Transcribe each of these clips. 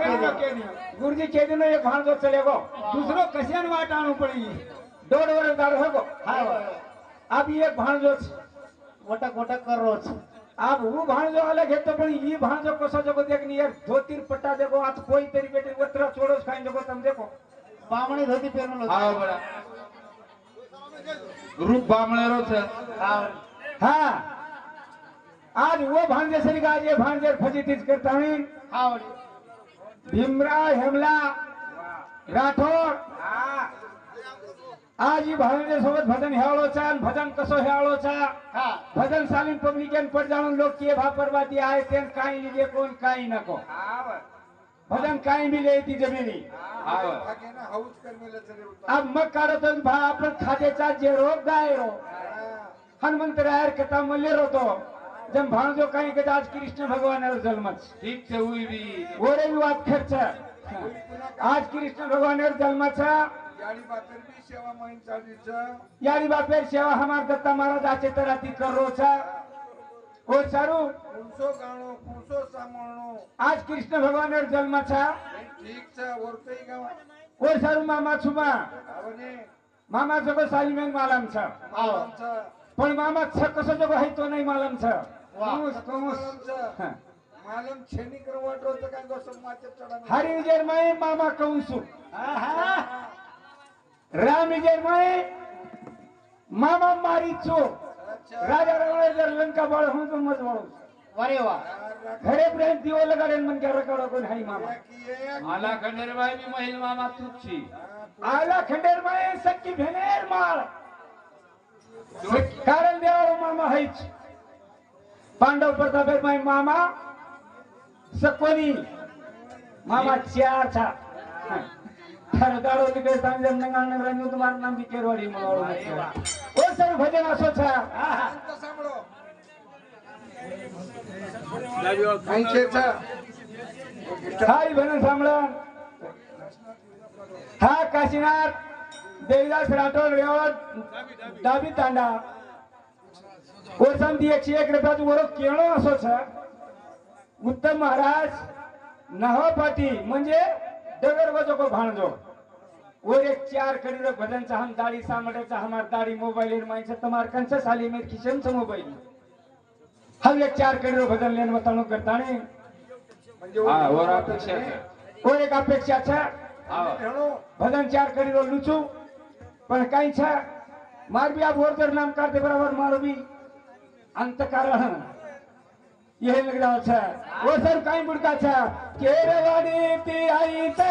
गुरुजी चेदन एक भान गो चले गो। दूसरो कसियन वाट आणू पडी? दोड वर दार हो गो। अब ये भान जो वटक वटक कर रोज। अब वो भान जो अलग है तो पण ये भान जो कसो जगो देख नी यार धोतीर पट्टा देखो आज कोई तेरी बेटी छोड़ो छोड़ोस खाइन जगो तम देखो। बामणी धोती पहन लो। हाँ बड़ा। रूप बामणेरो छे। हाँ हाँ। आज वो भांजे सरी निकाल आज ये भांजे फजीतीज करता है। बड़ी। भीमराव हेमला राठोड आज ही भावने सोबत भजन हेवळोचा भजन कसो हेवळोचा भजन सालीन पब्लिकेन पड जाऊन लोक के भापरवादी आहे ते काही लिजे कोण काही नको. भजन काही मिले ती जमिनी. अब मग काढत भा आपण खात्याचा जे रोग गाय रो. हनुमंतरायर कथा मल्ले रोतो. जब भानु जो कहीं आज कृष्ण भगवान है उधर मच ठीक से हुई आज कृष्ण भगवान जन्म उधर मच है यारी बात पर भी शेवा बात पर शेवा हमारे दत्ता मारा जाचे तरह ती कर रोचा वो चारू उनसो कानो खुशो आज कृष्ण भगवान जन्म उधर मच है ठीक से वो रे भी बात वो चारू मामा छुमा। मामा जब सा� पर मामा छक्कसे जब है तो नहीं मालूम छ। मालम क्षणिक वाटवत काय मामा कंसू राम जन्माय मामा मारी चो राजा रावण लंका बाळ म्हणून मज म्हणून अरे वा. खरे प्रेम दिवल कारण म्हणजे रकड कोण हाय मामा. आला खंडेरबाई मी महिल मामा तुझी आला खंडेर खंडेरबाई सक्की भेनेर माळ. कारण देवाला मामा हायची. पांडव प्रताप मामा. सकोनी मामा चाचा ठरकाडोली बेस आम्ही नगर न्यूज मारून आमची केरवाडी ओ सर भजन असो सर. हाय भजन सांभळा हा काशीनाथ देवीदास राठोड रेवळ डाबी तांडा. ओरसामती एकशे एक रुपयाचं वरो केळो असो छ उत्तम महाराज नहपाटी म्हणजे डगर बजो भाणजो वर एक चार कडी भजनचा हम दाढी सामड्याचा हमार दाढी मोबाईल माहिती तमार कंच साली मेर किशनचं मोबाईल हम एक चार कडी भजन लेन बताणो करताणे म्हणजे હા ઓર અપેક્ષા છે और एक अपेक्षा છે આવો હેણો ભજન ચાર કરી રહ્યો લૂછું પણ કઈ છે માર બી આ બોરદર નામ કાઢતે అంతకరణ ఏం మిగతా సార్ ఓసారి కాయం పుడతా సార్ కేరవాడి అయితే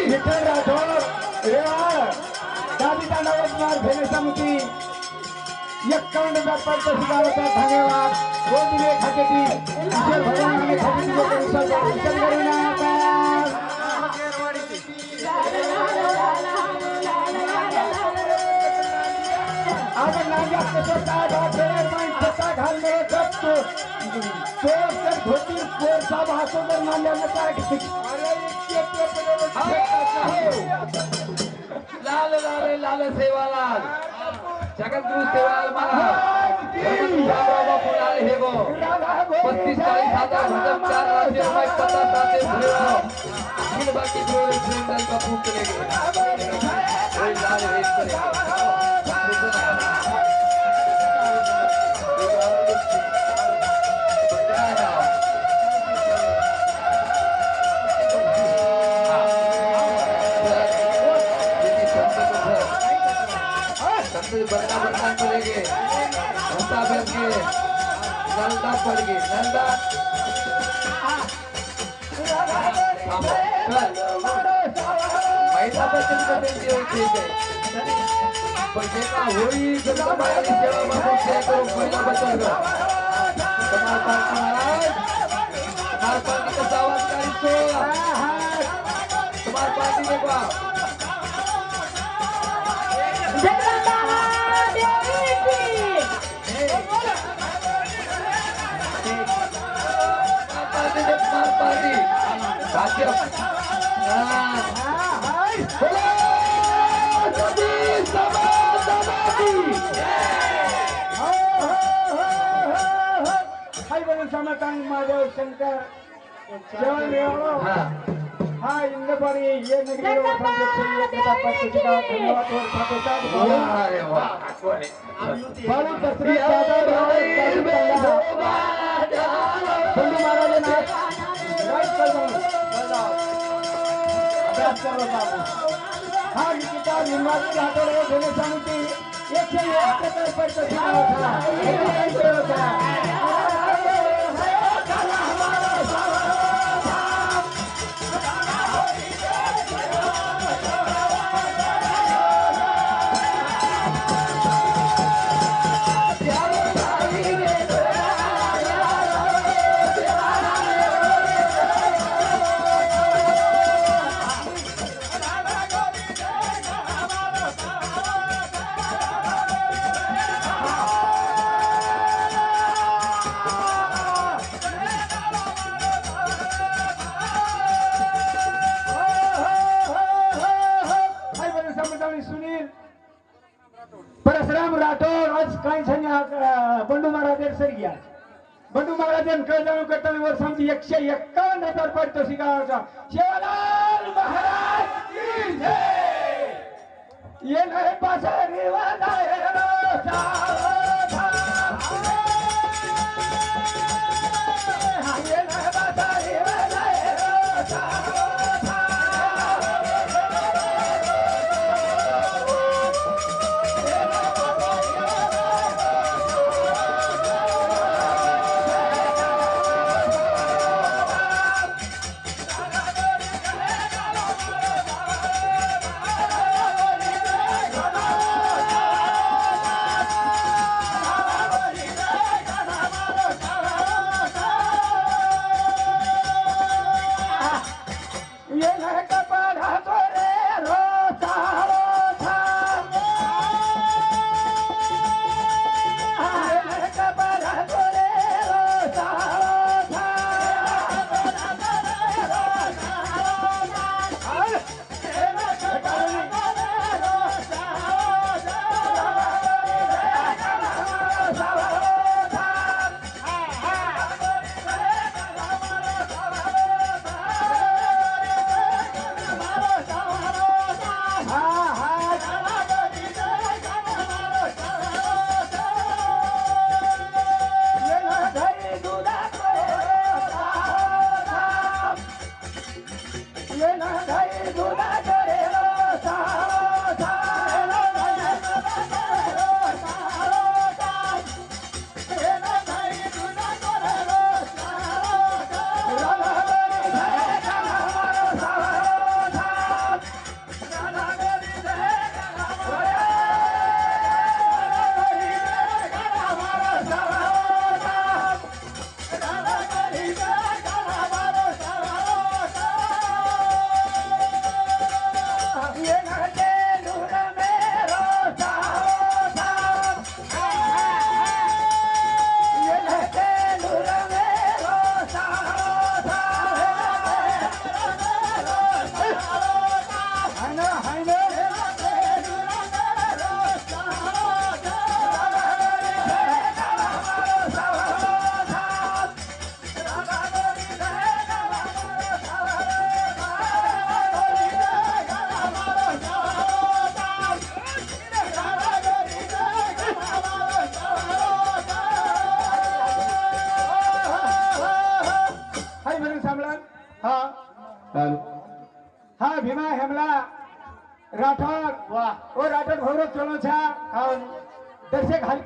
विठ्ठल राठोड रेवाळ दादी तांडावरणार भेने समिती एक्कावन्न हजार पारितोषिकाचा धन्यवाद गोदिले खात्याची भगवान खात्याची लोक आपण नांग्यात कसं साब हातो तर नांग्याला काय? लाल लाल लाल सेवालाल जगद्गुरु सेवालाल महाराज बाबा पुराल हे गो पस्तीस चाळीस हजार भजन चार राज्य पचास साते तीन बाकी जोड़े सिलेंडर का फूक चलेंगे कोई लाल रेत करेंगे नंदा भर के नंदा पड़ नंदा महिला बचत ठीक आहे पण जे होळी जनता बाळाची महिला बचत गट पार्टी आवाज काढतो पार्टी भाजप हाँ हाय बरं हा निकिता घेणे एकशे एक पैसे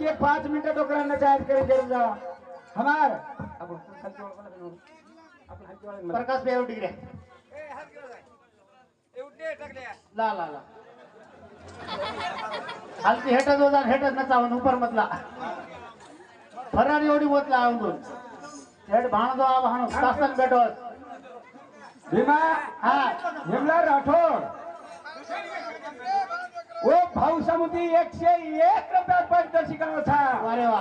हल्के पाच मिनिटं डोकरांना जाहीर करेल जा हमार. करू? प्रकाश बेव डिग्रे ला ला ला. हलकी हेटच होता हेटच नचावून उपर मधला फरारी एवढी बोतला आवून हेड भाणदो आ भाणो तासन बेटोस भीमा हा. हेमला राठोड. ओ भाऊ समुद्री एकशे एक रुपया पारितोषिकाला छा वारे वा.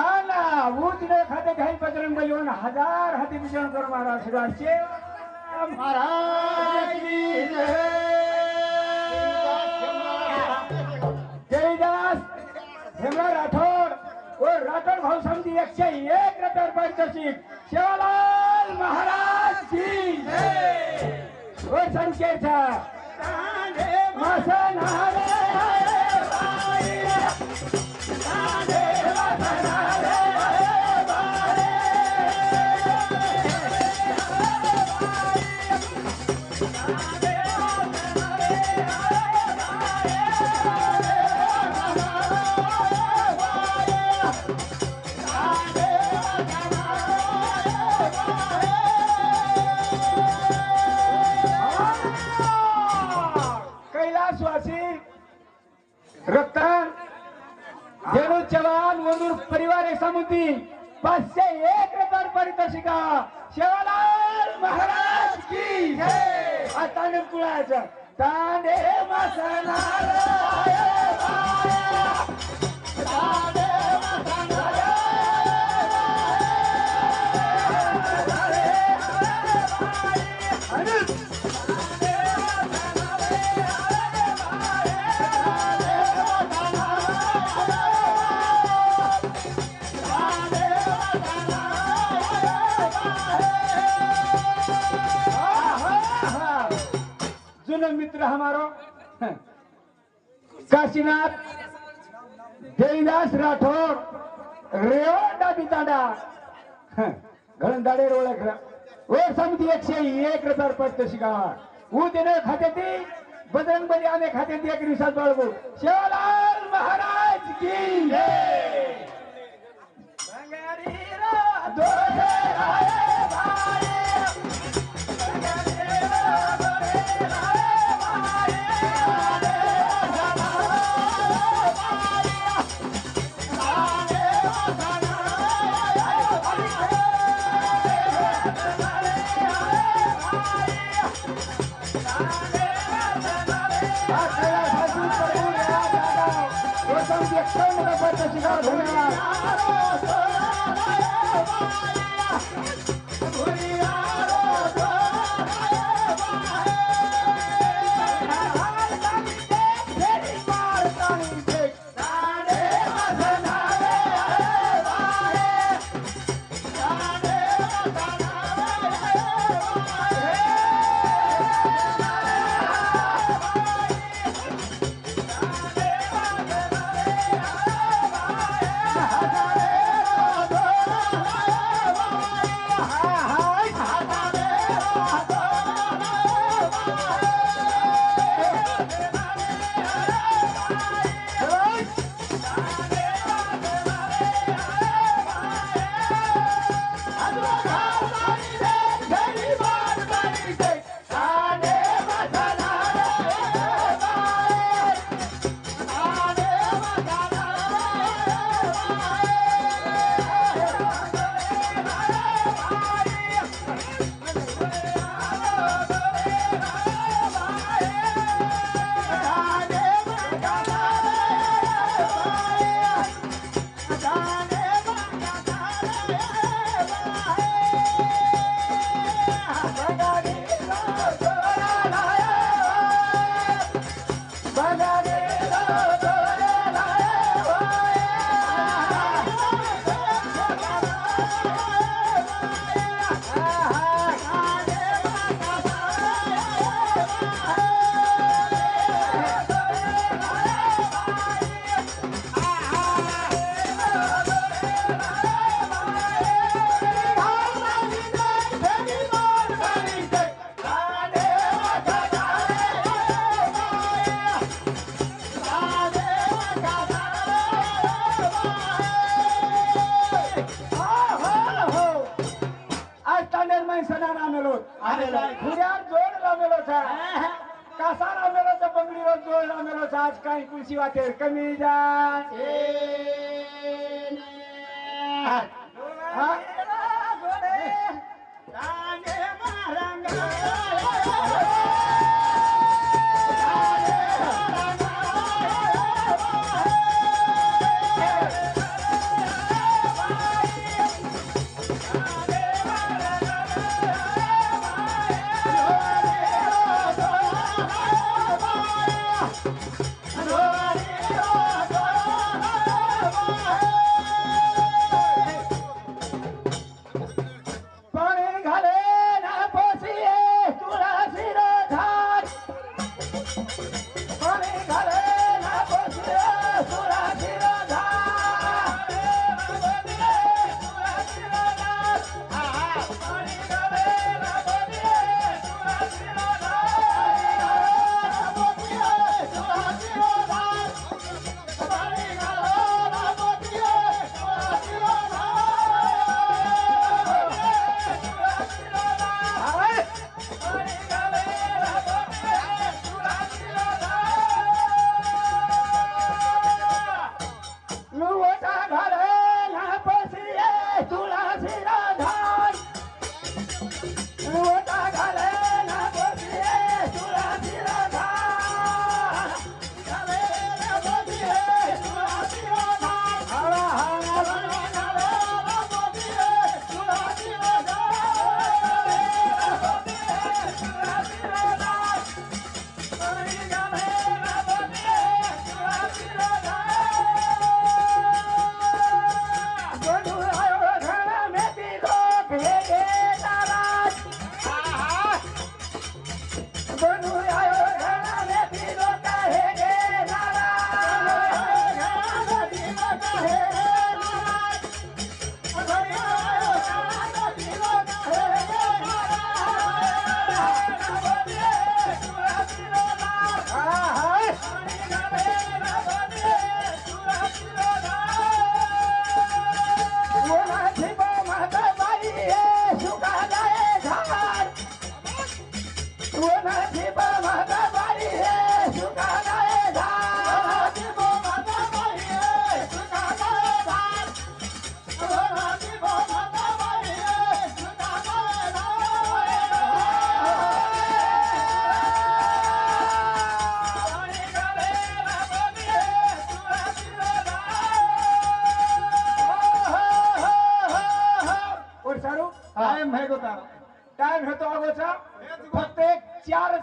आना उजने खाते घाई बजरंग बलिवन हजार हाती विजय कर महाराज. आशीर्वाद शेवा महाराज. जयदास हेमला राठोड. ओ राठोड भाऊ समजी एकशे एक रुपया पारितोषिक शिवलाल महाराज जय. ओ संकेत मसन हरे हमारो काशीनाथ देवीदास राठौर रेवडा बिताडा। घळण ओळख ओळखला वर समिती एकशे एक रुपये पडतो शिका ऊ देणे खाते ती बजरंग बली आने खाते ती एक दिवसात बाळगू। शिवलाल महाराज की जय! तुळशी वाटेर कमी जाय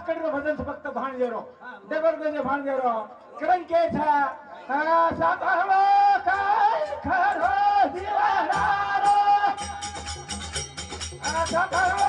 કર્યો ભજન ફક્ત ભાણજેરો જબરદસ્ત ભાણજેરો કરણ કે છે સાતહળો કાય ખરો દિવાળારો આ સાતહળો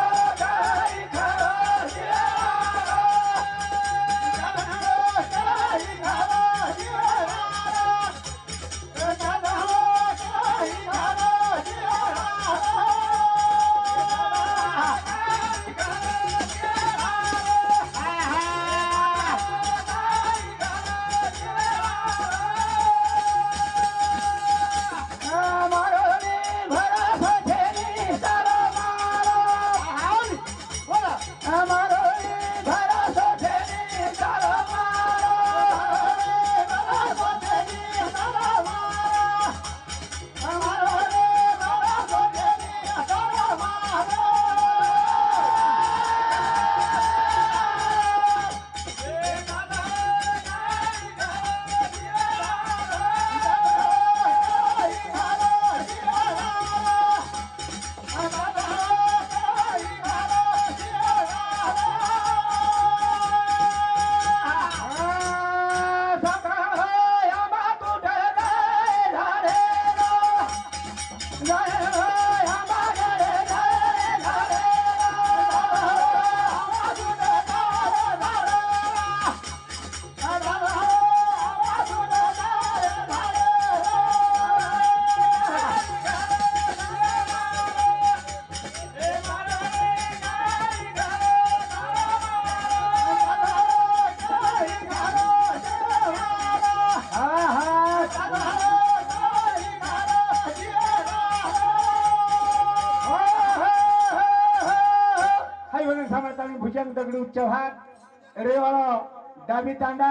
डाबी तांडा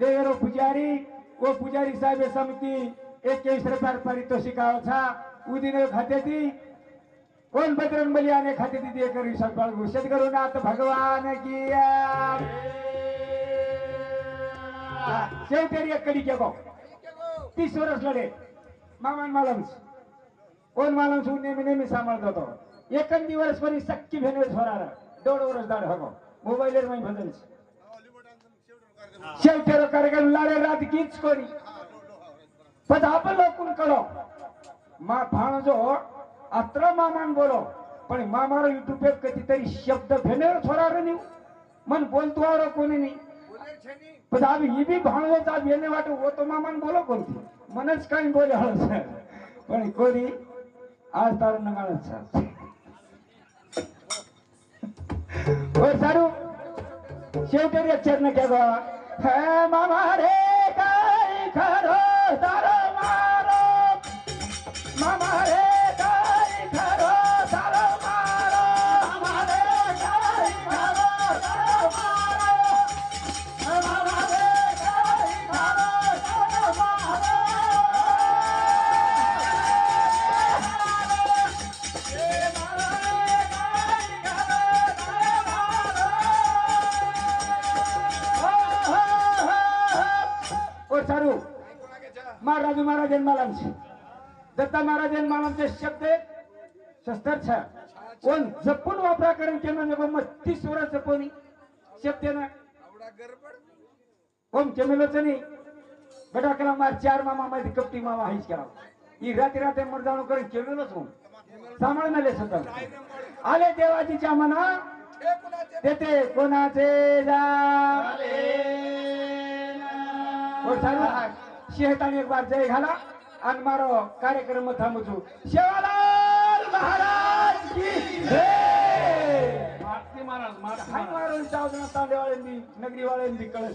देवेरो पुजारी व पुजारी साहेब समिती एक्कावीस रुपयात पारितोषिक आवचा उदिने खात्याती कोण बजरंग बली आणि खात्याती ते करू सकपाळ घोषित करू नाथ भगवान की शेवटी एक कडी केगो तीस वर्ष लढे. मामान मालम्स कोण मालम्स नेहमी नेहमी सांभाळत होतो. एकंदी वर्ष परी सक्की भेनवेस होणार. दोन वर्ष दाड हो भगो मोबाईलवर माही भजनस शेवटेरो कार्यक्रम लाडे रात कीच कोणी. पण आपण लोकून कळो. मा भाणजो हो, अत्र मामान बोलो. पण मामारो युट्यूब पे कधीतरी शब्द भेनेर थोडा नीव मन बोलतो आरो कोणी नाही पण आम्ही ही बी भाणवत आज येणे वाटत होतो मामान बोलो कोणती. मनच काही बोले हळद पण कोणी आज तार नगाळच हो सारू शेवटी अक्षर न क्या गो हे मामा रे काय खरो तारो मारो। मामा सारू. महाराज महाराज मालांचे दत्ता महाराज मालांचे शब्द शस्त्र छ. कोण जपून वापरा करून केलं नाही मग तीस वर्ष जपून शब्द ना. ओम केमेलोच नाही. बेटा केला मार चार मामा मध्ये कपटी मामा हाईच केला. ही रात्री रात्री मरजाणू करून केलेलोच हो सांभाळ नाले सतत आले देवाजीच्या मना हे कुणाचे? तेथे हो सारू शेहताने एक बार जय घाला. आणि मारो कार्यक्रम थांबवतो. शेवालाल महाराज की जय. महाराज मारून चावजना तांडेवाळ्यांनी नगरीवाळ्यांनी कळत